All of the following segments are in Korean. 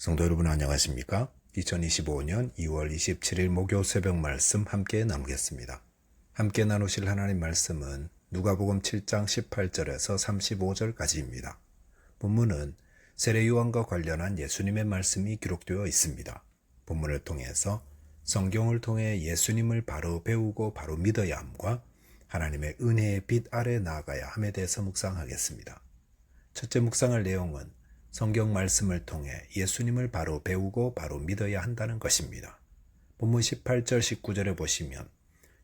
성도 여러분 안녕하십니까? 2025년 2월 27일 목요 새벽 말씀 함께 나누겠습니다. 함께 나누실 하나님 말씀은 누가복음 7장 18절에서 35절까지입니다. 본문은 세례 요한과 관련한 예수님의 말씀이 기록되어 있습니다. 본문을 통해서 성경을 통해 예수님을 바로 배우고 바로 믿어야 함과 하나님의 은혜의 빛 아래 나아가야 함에 대해서 묵상하겠습니다. 첫째 묵상할 내용은 성경 말씀을 통해 예수님을 바로 배우고 바로 믿어야 한다는 것입니다. 본문 18절 19절에 보시면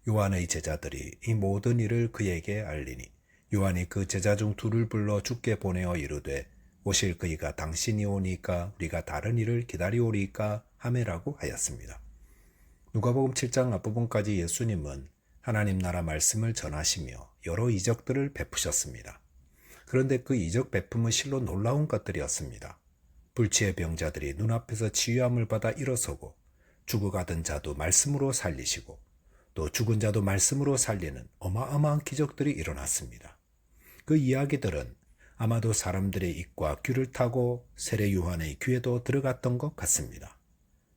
요한의 제자들이 이 모든 일을 그에게 알리니 요한이 그 제자 중 둘을 불러 죽게 보내어 이르되 오실 그이가 당신이 오니까 우리가 다른 일을 기다리오리까 하매라고 하였습니다. 누가복음 7장 앞부분까지 예수님은 하나님 나라 말씀을 전하시며 여러 이적들을 베푸셨습니다. 그런데 그 이적 베품은 실로 놀라운 것들이었습니다. 불치의 병자들이 눈앞에서 치유함을 받아 일어서고 죽어가던 자도 말씀으로 살리시고 또 죽은 자도 말씀으로 살리는 어마어마한 기적들이 일어났습니다. 그 이야기들은 아마도 사람들의 입과 귀를 타고 세례 요한의 귀에도 들어갔던 것 같습니다.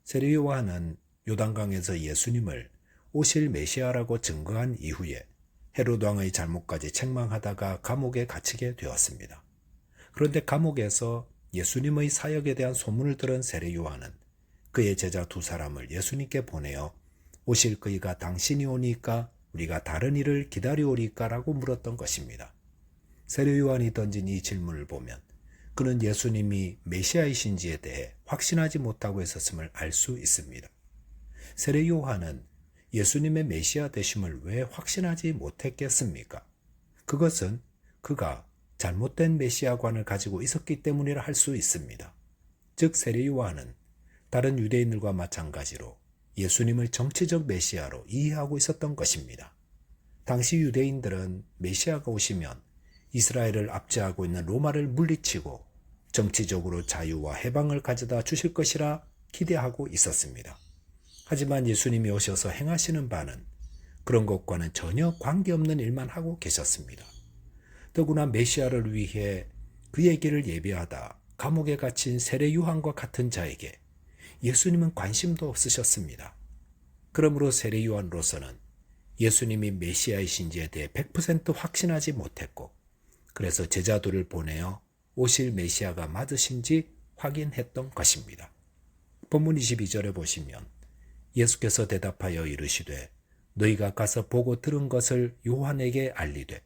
세례 요한은 요단강에서 예수님을 오실 메시아라고 증거한 이후에 헤롯 왕의 잘못까지 책망하다가 감옥에 갇히게 되었습니다. 그런데 감옥에서 예수님의 사역에 대한 소문을 들은 세례 요한은 그의 제자 두 사람을 예수님께 보내어 오실 그이가 당신이 오니까 우리가 다른 일을 기다려오리까라고 물었던 것입니다. 세례 요한이 던진 이 질문을 보면 그는 예수님이 메시아이신지에 대해 확신하지 못하고 있었음을 알 수 있습니다. 세례 요한은 예수님의 메시아 되심을 왜 확신하지 못했겠습니까? 그것은 그가 잘못된 메시아관을 가지고 있었기 때문이라 할 수 있습니다. 즉 세례 요한은 다른 유대인들과 마찬가지로 예수님을 정치적 메시아로 이해하고 있었던 것입니다. 당시 유대인들은 메시아가 오시면 이스라엘을 압제하고 있는 로마를 물리치고 정치적으로 자유와 해방을 가져다 주실 것이라 기대하고 있었습니다. 하지만 예수님이 오셔서 행하시는 바는 그런 것과는 전혀 관계없는 일만 하고 계셨습니다. 더구나 메시아를 위해 그의 길을 예비하다 감옥에 갇힌 세례 요한과 같은 자에게 예수님은 관심도 없으셨습니다. 그러므로 세례 요한으로서는 예수님이 메시아이신지에 대해 100% 확신하지 못했고 그래서 제자들을 보내어 오실 메시아가 맞으신지 확인했던 것입니다. 본문 22절에 보시면 예수께서 대답하여 이르시되 너희가 가서 보고 들은 것을 요한에게 알리되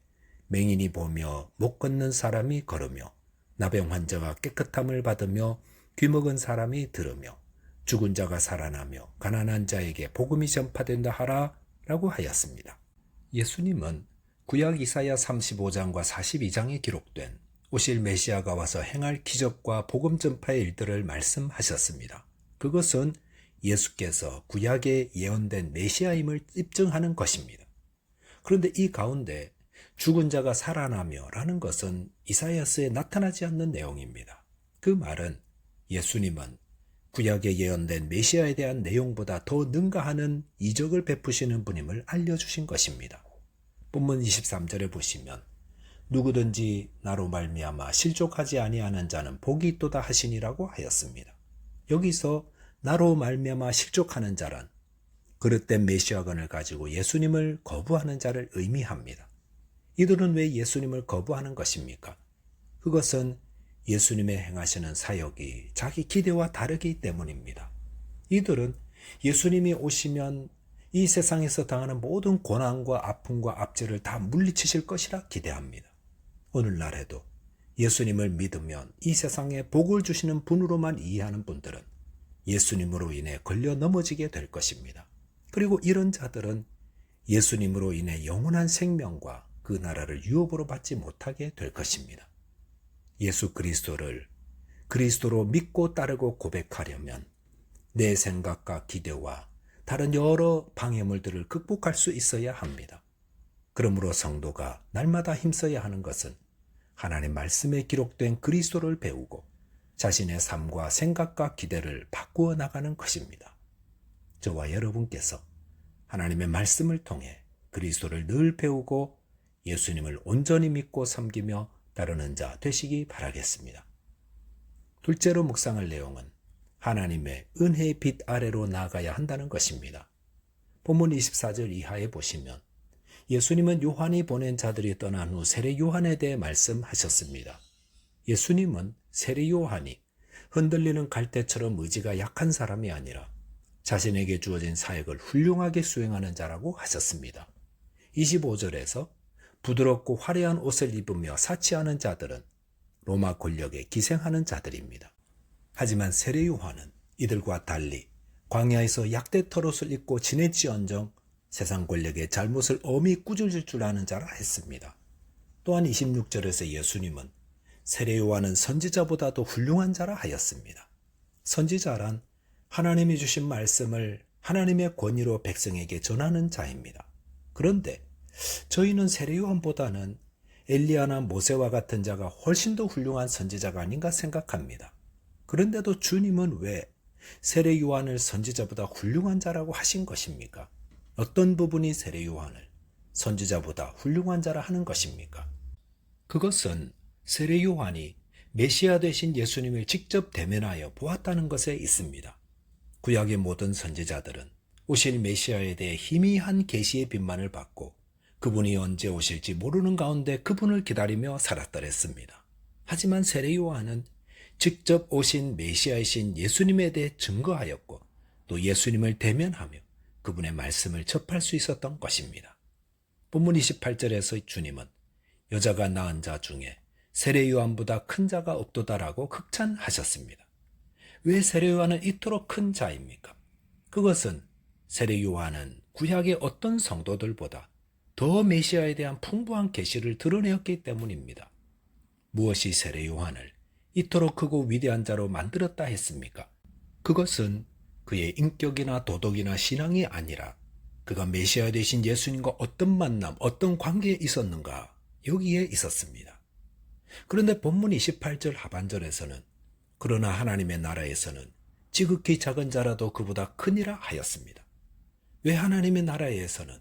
맹인이 보며 못 걷는 사람이 걸으며 나병 환자가 깨끗함을 받으며 귀먹은 사람이 들으며 죽은 자가 살아나며 가난한 자에게 복음이 전파된다 하라 라고 하였습니다. 예수님은 구약 이사야 35장과 42장에 기록된 오실 메시아가 와서 행할 기적과 복음 전파의 일들을 말씀하셨습니다. 그것은 예수께서 구약에 예언된 메시아임을 입증하는 것입니다. 그런데 이 가운데 죽은 자가 살아나며 라는 것은 이사야스에 나타나지 않는 내용입니다. 그 말은 예수님은 구약에 예언된 메시아에 대한 내용보다 더 능가하는 이적을 베푸시는 분임을 알려주신 것입니다. 본문 23절에 보시면 누구든지 나로 말미암아 실족하지 아니하는 자는 복이 있도다 하시니라고 하였습니다. 여기서 나로 말미암아 실족하는 자란 그릇된 메시아건을 가지고 예수님을 거부하는 자를 의미합니다. 이들은 왜 예수님을 거부하는 것입니까? 그것은 예수님의 행하시는 사역이 자기 기대와 다르기 때문입니다. 이들은 예수님이 오시면 이 세상에서 당하는 모든 고난과 아픔과 압제를 다 물리치실 것이라 기대합니다. 오늘날에도 예수님을 믿으면 이 세상에 복을 주시는 분으로만 이해하는 분들은 예수님으로 인해 걸려 넘어지게 될 것입니다. 그리고 이런 자들은 예수님으로 인해 영원한 생명과 그 나라를 유업으로 받지 못하게 될 것입니다. 예수 그리스도를 그리스도로 믿고 따르고 고백하려면 내 생각과 기대와 다른 여러 방해물들을 극복할 수 있어야 합니다. 그러므로 성도가 날마다 힘써야 하는 것은 하나님 말씀에 기록된 그리스도를 배우고 자신의 삶과 생각과 기대를 바꾸어 나가는 것입니다. 저와 여러분께서 하나님의 말씀을 통해 그리스도를 늘 배우고 예수님을 온전히 믿고 섬기며 따르는 자 되시기 바라겠습니다. 둘째로 묵상할 내용은 하나님의 은혜의 빛 아래로 나아가야 한다는 것입니다. 본문 24절 이하에 보시면 예수님은 요한이 보낸 자들이 떠난 후 세례 요한에 대해 말씀하셨습니다. 예수님은 세례 요한이 흔들리는 갈대처럼 의지가 약한 사람이 아니라 자신에게 주어진 사역을 훌륭하게 수행하는 자라고 하셨습니다. 25절에서 부드럽고 화려한 옷을 입으며 사치하는 자들은 로마 권력에 기생하는 자들입니다. 하지만 세례 요한은 이들과 달리 광야에서 약대 털옷을 입고 지냈지언정 세상 권력의 잘못을 엄히 꾸짖을 줄 아는 자라 했습니다. 또한 26절에서 예수님은 세례 요한은 선지자보다도 훌륭한 자라 하였습니다. 선지자란 하나님이 주신 말씀을 하나님의 권위로 백성에게 전하는 자입니다. 그런데 저희는 세례 요한보다는 엘리야나 모세와 같은 자가 훨씬 더 훌륭한 선지자가 아닌가 생각합니다. 그런데도 주님은 왜 세례 요한을 선지자보다 훌륭한 자라고 하신 것입니까? 어떤 부분이 세례 요한을 선지자보다 훌륭한 자라 하는 것입니까? 그것은 세례 요한이 메시아 되신 예수님을 직접 대면하여 보았다는 것에 있습니다. 구약의 모든 선지자들은 오실 메시아에 대해 희미한 계시의 빛만을 받고 그분이 언제 오실지 모르는 가운데 그분을 기다리며 살았더랬습니다. 하지만 세례 요한은 직접 오신 메시아이신 예수님에 대해 증거하였고 또 예수님을 대면하며 그분의 말씀을 접할 수 있었던 것입니다. 본문 28절에서 주님은 여자가 낳은 자 중에 세례 요한보다 큰 자가 없도다라고 극찬하셨습니다. 왜 세례 요한은 이토록 큰 자입니까? 그것은 세례 요한은 구약의 어떤 성도들보다 더 메시아에 대한 풍부한 계시를 드러내었기 때문입니다. 무엇이 세례 요한을 이토록 크고 위대한 자로 만들었다 했습니까? 그것은 그의 인격이나 도덕이나 신앙이 아니라 그가 메시아 되신 예수님과 어떤 만남, 어떤 관계에 있었는가 여기에 있었습니다. 그런데 본문 28절 하반절에서는 그러나 하나님의 나라에서는 지극히 작은 자라도 그보다 크니라 하였습니다. 왜 하나님의 나라에서는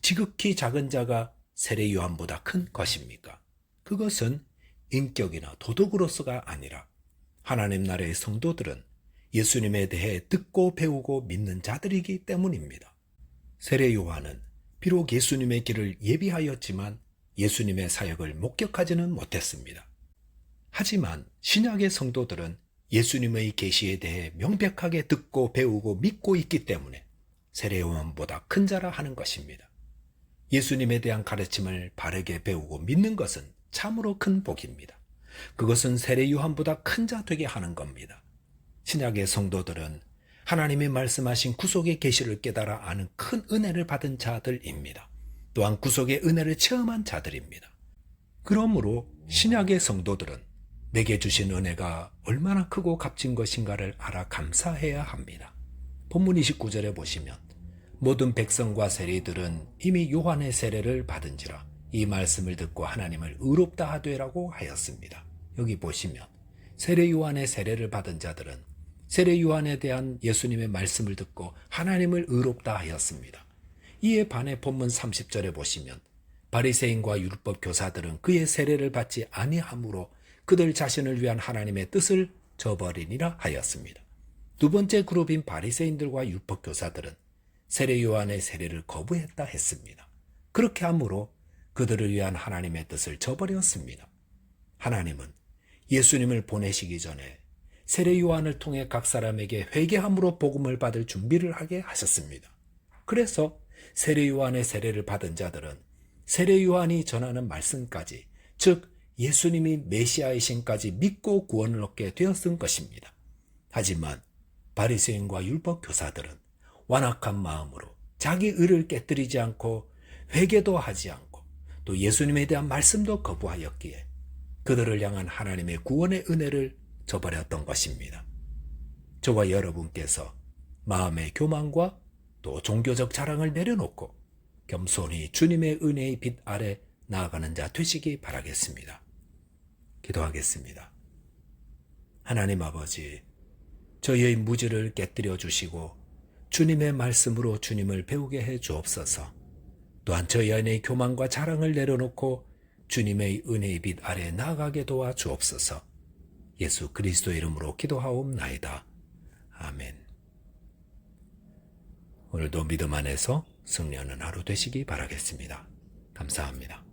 지극히 작은 자가 세례 요한보다 큰 것입니까? 그것은 인격이나 도덕으로서가 아니라 하나님 나라의 성도들은 예수님에 대해 듣고 배우고 믿는 자들이기 때문입니다. 세례 요한은 비록 예수님의 길을 예비하였지만 예수님의 사역을 목격하지는 못했습니다. 하지만 신약의 성도들은 예수님의 계시에 대해 명백하게 듣고 배우고 믿고 있기 때문에 세례 요한보다 큰 자라 하는 것입니다. 예수님에 대한 가르침을 바르게 배우고 믿는 것은 참으로 큰 복입니다. 그것은 세례 요한보다 큰 자 되게 하는 겁니다. 신약의 성도들은 하나님이 말씀하신 구속의 계시를 깨달아 아는 큰 은혜를 받은 자들입니다. 또한 구속의 은혜를 체험한 자들입니다. 그러므로 신약의 성도들은 내게 주신 은혜가 얼마나 크고 값진 것인가를 알아 감사해야 합니다. 본문 29절에 보시면 모든 백성과 세리들은 이미 요한의 세례를 받은지라 이 말씀을 듣고 하나님을 의롭다 하되라고 하였습니다. 여기 보시면 세례 요한의 세례를 받은 자들은 세례 요한에 대한 예수님의 말씀을 듣고 하나님을 의롭다 하였습니다. 이에 반해 본문 30절에 보시면 바리새인과 율법 교사들은 그의 세례를 받지 아니하므로 그들 자신을 위한 하나님의 뜻을 저버리니라 하였습니다. 두 번째 그룹인 바리새인들과 율법 교사들은 세례 요한의 세례를 거부했다 했습니다. 그렇게 함으로 그들을 위한 하나님의 뜻을 저버렸습니다. 하나님은 예수님을 보내시기 전에 세례 요한을 통해 각 사람에게 회개함으로 복음을 받을 준비를 하게 하셨습니다. 그래서 세례 요한의 세례를 받은 자들은 세례 요한이 전하는 말씀까지 즉 예수님이 메시아이신까지 믿고 구원을 얻게 되었은 것입니다. 하지만 바리새인과 율법 교사들은 완악한 마음으로 자기 의를 깨뜨리지 않고 회개도 하지 않고 또 예수님에 대한 말씀도 거부하였기에 그들을 향한 하나님의 구원의 은혜를 저버렸던 것입니다. 저와 여러분께서 마음의 교만과 또 종교적 자랑을 내려놓고 겸손히 주님의 은혜의 빛 아래 나아가는 자 되시기 바라겠습니다. 기도하겠습니다. 하나님 아버지, 저희의 무지를 깨뜨려 주시고 주님의 말씀으로 주님을 배우게 해 주옵소서. 또한 저희 안의 교만과 자랑을 내려놓고 주님의 은혜의 빛 아래 나아가게 도와 주옵소서. 예수 그리스도 이름으로 기도하옵나이다. 아멘. 오늘도 믿음 안에서 승리하는 하루 되시기 바라겠습니다. 감사합니다.